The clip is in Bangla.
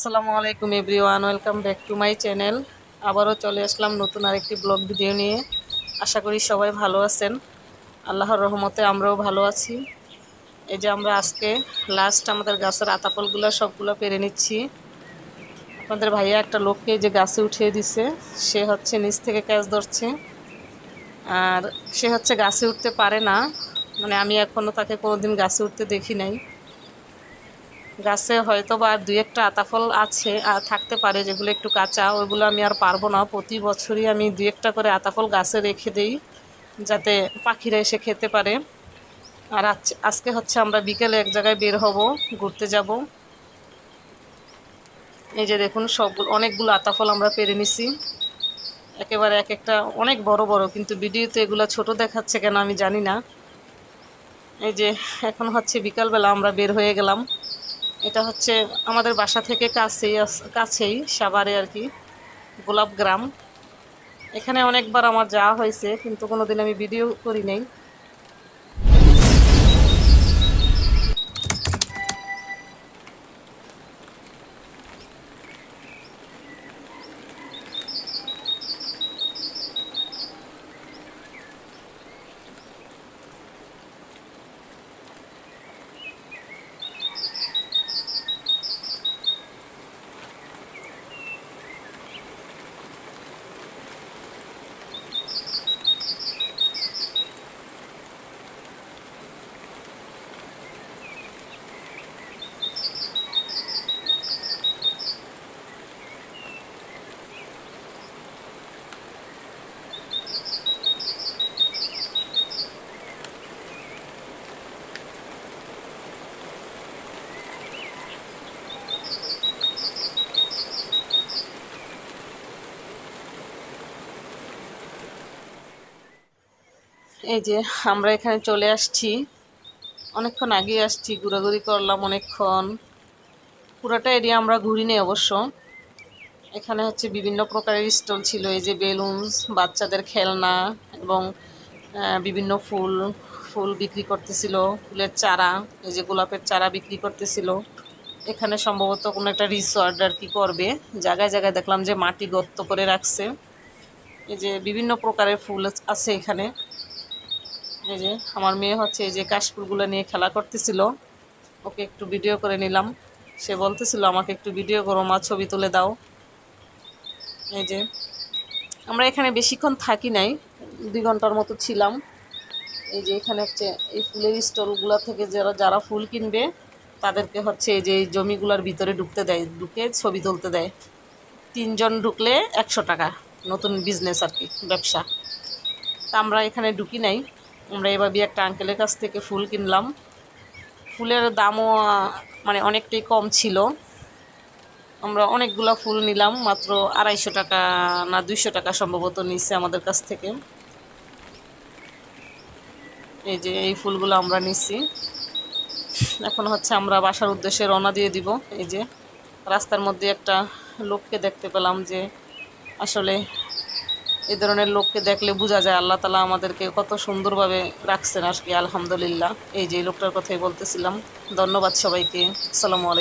আসসালামু আলাইকুম everyone, welcome back to my channel. আবারও চলে আসলাম নতুন আরেকটি ব্লগ ভিডিও নিয়ে। আশা করি সবাই ভালো আছেন। আল্লাহর রহমতে আমরাও ভালো আছি। এই যে আমরা আজকে লাস্ট আমাদের গাছের আতাফলগুলো সবগুলো পেরে নিচ্ছি। আপনাদের ভাইয়া একটা লোককে যে গাছে উঠিয়ে দিছে, সে হচ্ছে নিচ থেকে ক্যাচ ধরছে। আর সে হচ্ছে গাছে উঠতে পারে না। মানে আমি এখনও তাকে কোনোদিন গাছে উঠতে দেখি নাই। গাছে হয়তো বা দুই একটা আতাফল আছে আর থাকতে পারে যেগুলো একটু কাঁচা, ওইগুলো আমি আর পারব না। প্রতি বছরই আমি দুই একটা করে আতাফল গাছে রেখে দিই, যাতে পাখিরা এসে খেতে পারে। আর আজকে হচ্ছে আমরা বিকেলে এক জায়গায় বের হব, ঘুরতে যাব। এই যে দেখুন সবগুলো অনেকগুলো আতাফল আমরা পেরে নিছি। একেবারে এক একটা, অনেক বড় বড়, কিন্তু ভিডিওতে এগুলো ছোট দেখাচ্ছে কেন আমি জানি না। এই যে, এখন হচ্ছে বিকালবেলা আমরা বের হয়ে গেলাম। এটা হচ্ছে আমাদের বাসা থেকে কাছেই কাছেই সাভারে আর কি গোলাপ গ্রাম এখানে অনেকবার আমার যাওয়া হয়েছে, কিন্তু কোনো দিন আমি ভিডিও করি নাই। এই যে আমরা এখানে চলে আসছি। অনেকক্ষণ আগে আসছি, ঘোরাঘুরি করলাম অনেকক্ষণ। পুরাটা এরিয়া আমরা ঘুরি নেই অবশ্য। এখানে হচ্ছে বিভিন্ন প্রকারের স্টল ছিল, এই যে বেলুনস, বাচ্চাদের খেলনা এবং বিভিন্ন ফুল ফুল বিক্রি করতেছিল, ফুলের চারা, এই যে গোলাপের চারা বিক্রি করতেছিল। এখানে সম্ভবত কোনো একটা রিসর্ট আর কি করবে। জায়গায় জায়গায় দেখলাম যে মাটি গর্ত করে রাখছে। এই যে বিভিন্ন প্রকারের ফুল আছে এখানে। এই যে আমার মেয়ে হচ্ছে এই যে কাশফুলগুলো নিয়ে খেলা করতেছিল। ওকে একটু ভিডিও করে নিলাম। সে বলতেছিল, আমাকে একটু ভিডিও করো, মা, ছবি তুলে দাও। এই যে আমরা এখানে বেশিক্ষণ থাকি নাই, দুই ঘণ্টার মতো ছিলাম। এই যে এখানে হচ্ছে এই ফুলের স্টলগুলো থেকে যারা যারা ফুল কিনবে, তাদেরকে হচ্ছে এই যে এই জমিগুলোর ভিতরে ঢুকতে দেয়, ঢুকে ছবি তুলতে দেয়। তিনজন ঢুকলে একশো টাকা, নতুন বিজনেস আর কি, ব্যবসা। তা আমরা এখানে ঢুকি নাই। আমরা এভাবে একটা আঙ্কেলের কাছ থেকে ফুল কিনলাম। ফুলের দামও মানে অনেকটাই কম ছিল। আমরা অনেকগুলো ফুল নিলাম, মাত্র আড়াইশো টাকা না দুইশো টাকা সম্ভবত নিচ্ছে আমাদের কাছ থেকে। এই যে এই ফুলগুলো আমরা নিচ্ছি এখন হচ্ছে আমরা বাসার উদ্দেশ্যে রওনা দিয়ে দিব। এই যে রাস্তার মধ্যে একটা লোককে দেখতে পেলাম যে আসলে এই ধরনের লোককে দেখলে বোঝা যায় আল্লাহ তালা আমাদেরকে কত সুন্দরভাবে রাখছেন আজকে আলহামদুলিল্লাহ। এই যে লোকটার কথাই বলতেছিলাম। ধন্যবাদ সবাইকে। আসসালামু আলাইকুম।